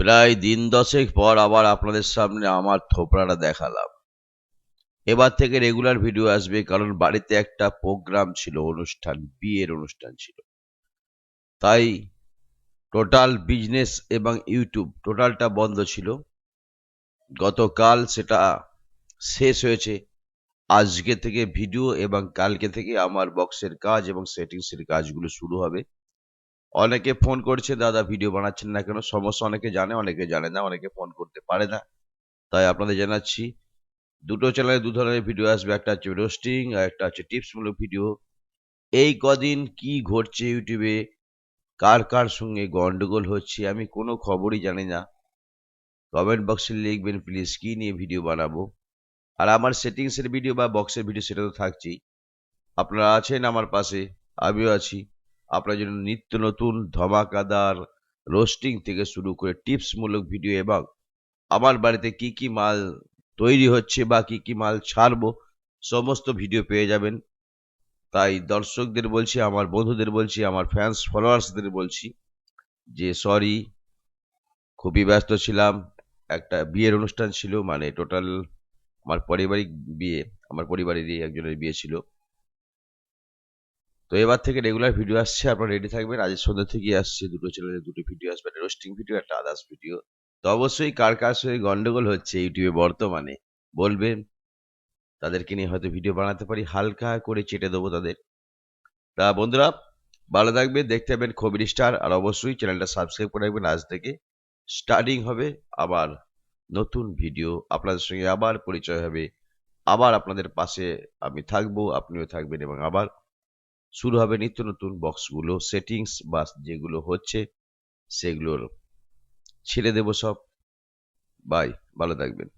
প্রায় দিন দশেক পর আবার আপনাদের সামনে আমার থোপড়াটা দেখালাম। এবার থেকে রেগুলার ভিডিও আসবে, কারণ বাড়িতে একটা প্রোগ্রাম ছিল, অনুষ্ঠান, বিয়ের অনুষ্ঠান ছিল। তাই টোটাল বিজনেস এবং ইউটিউব টোটালটা বন্ধ ছিল। গতকাল সেটা শেষ হয়েছে। আজকে থেকে ভিডিও এবং কালকে থেকে আমার বক্সের কাজ এবং সেটিংসের কাজগুলো শুরু হবে। অনেকে ফোন করছে, দাদা ভিডিও বানাচ্ছেন না কেন? সমস্যা অনেকে জানে অনেকে জানে না, অনেকে ফোন করতে পারে না। তাই আপনাদের জানাচ্ছি, দুটো চ্যানেলে দু ধরনের ভিডিও আসবে। একটা হচ্ছে রোস্টিং আর একটা হচ্ছে টিপসমূলক ভিডিও এই কদিন কি ঘটছে ইউটিউবে কার কার সঙ্গে গন্ডগোল হচ্ছে? আমি কোনো খবরই জানি না। কমেন্ট বক্সে লিখবেন, প্লিজ কি নিয়ে ভিডিও বানাবো? আর আমার সেটিংসের ভিডিও বা বক্সের ভিডিও সেটা তো থাকছেই। আপনারা আছেন আমার পাশে, আমিও আছি। আপনার জন্য নিত্য নতুন ধমাকাদার রোস্টিং থেকে শুরু করে টিপসমূলক ভিডিও এবং আমার বাড়িতে কি কি মাল তৈরি হচ্ছে বা কি কি মাল ছাড়বো, সমস্ত ভিডিও পেয়ে যাবেন। তাই দর্শকদের বলছি, আমার বন্ধুদের বলছি, আমার ফ্যান্স ফলোয়ার্সদের বলছি যে সরি খুবই ব্যস্ত ছিলাম। একটা বিয়ের অনুষ্ঠান ছিল মানে টোটাল আমার পারিবারিক বিয়ে, আমার পরিবারেরই একজনের বিয়ে ছিল। তো এবার থেকে রেগুলার ভিডিও আসছে, আপনারা রেডি থাকবেন। আজের সন্ধ্যা থেকে আসছে দুটো চ্যানেলে দুটো ভিডিও আসবে রোস্টিং ভিডিও একটা আদার্স ভিডিও তো অবশ্যই কার কার সঙ্গে গন্ডগোল হচ্ছে ইউটিউবে বর্তমানে, বলবেন। তাদেরকে নিয়ে হয়তো ভিডিও বানাতে পারি, হালকা করে চেটে দেবো তাদের। তা বন্ধুরা, ভালো থাকবে দেখতে পাবেন খবির স্টার আর অবশ্যই চ্যানেলটা সাবস্ক্রাইব করে রাখবেন। আজ থেকে স্টার্টিং হবে আবার নতুন ভিডিও আপনাদের সঙ্গে আবার পরিচয় হবে। আবার আপনাদের পাশে আমি থাকব, আপনিও থাকবেন এবং আবার শুরু হবে নিত্য নতুন বক্সগুলো সেটিংস বা যেগুলো হচ্ছে সেগুলোর। ছেড়ে দেব সব। বাই ভালো থাকবেন।